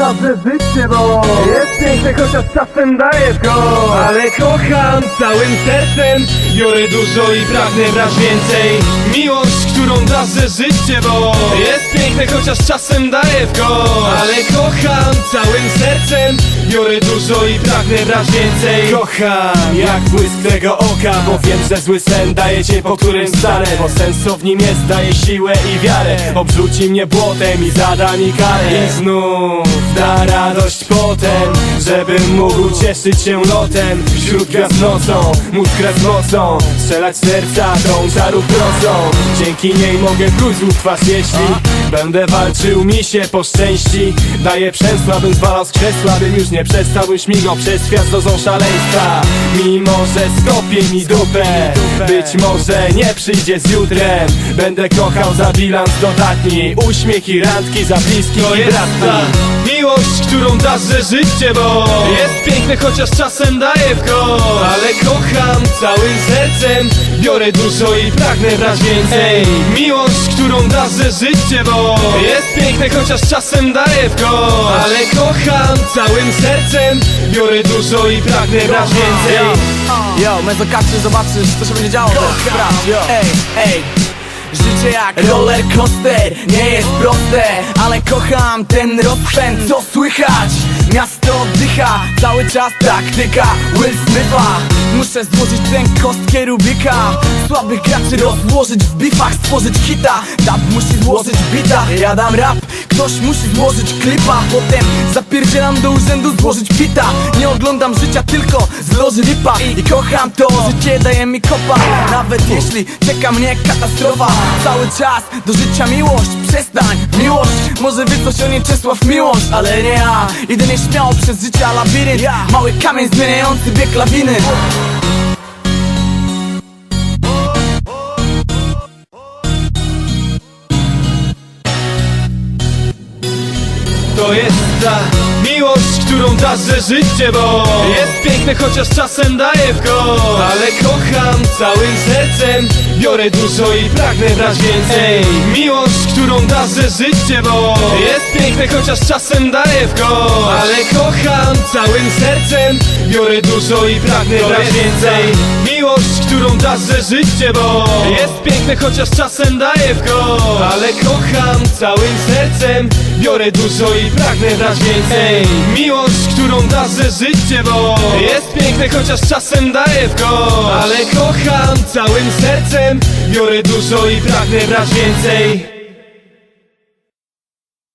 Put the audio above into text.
że życie, bo Jest piękne, chociaż czasem daje w go. Ale kocham całym sercem Biorę dużo i pragnę brać więcej. Miłość, którą da że życie, bo Jest piękne, chociaż czasem daje w go Ale kocham całym sercem. Biorę dużo i pragnę brać więcej. Kocham jak błysk tego oka Bo wiem, że zły sen daje cię po którym stanę Bo sens w nim jest, daje siłę i wiarę. Obrzuci mnie błotem i zada mi karę. I znów da radość potem Żebym mógł cieszyć się lotem. Wśród gwiazd nocą, móc grać z mocą Strzelać z serca tą czarów prostą Dzięki niej mogę pluć w twarz jeśli Będę walczył mi się po szczęści Daję przęsła, bym zwalał z krzesła Bym już nie przestał, bym śmigał przez świat dozą szaleństwa. Mimo, że skopie mi dupę Być może nie przyjdzie z jutrem. Będę kochał za bilans dodatni Uśmiech i randki za bliskich To i bratni. Miłość, którą dasz że życie, bo Jest piękne, chociaż czasem daje w go Ale kocham całym sercem. Biorę dużo i pragnę brać więcej. Miłość, którą dasz że życie, bo Jest piękne, chociaż czasem daje w go Ale kocham całym sercem. Biorę dużo i pragnę brać więcej. Yo, mezokaczy, zobaczysz co się będzie działo. Teraz, sprawdź, yo. Ej, ej. Życie jak roller coaster, nie jest proste Ale kocham ten rozpęd, co słychać? Miasto oddycha, cały czas taktyka Will Smitha Muszę złożyć tę kostkę Rubika. Słabych graczy rozłożyć w bifach, stworzyć hita. Dub musi złożyć bita, ja dam rap Ktoś musi złożyć klipa Potem zapierdzielam do urzędu złożyć pita Nie oglądam życia, tylko zloży lipa. I kocham to, życie daje mi kopa. Nawet jeśli czeka mnie katastrofa Cały czas do życia miłość, przestań Miłość, może wie o niej Czesław Miłość. Ale nie ja, idę nieśmiało przez życie a labirynt. Mały kamień zmieniający bieg lawiny To jest ta miłość, którą dasz że życie, bo Jest piękne, chociaż czasem daje w go Ale kocham całym sercem Biorę dużo i pragnę brać więcej. Miłość, którą dasz że życie, bo Jest piękne, chociaż czasem daje w go Ale kocham całym sercem Biorę dużo i pragnę brać więcej Miłość, którą dasz że życie, bo Jest piękne, chociaż czasem daje w go Ale kocham całym sercem Biorę dużo i pragnę brać więcej. Miłość, którą dasz że życie, bo Jest piękne, chociaż czasem daje w go Ale kocham całym sercem Biorę dużo i pragnę brać więcej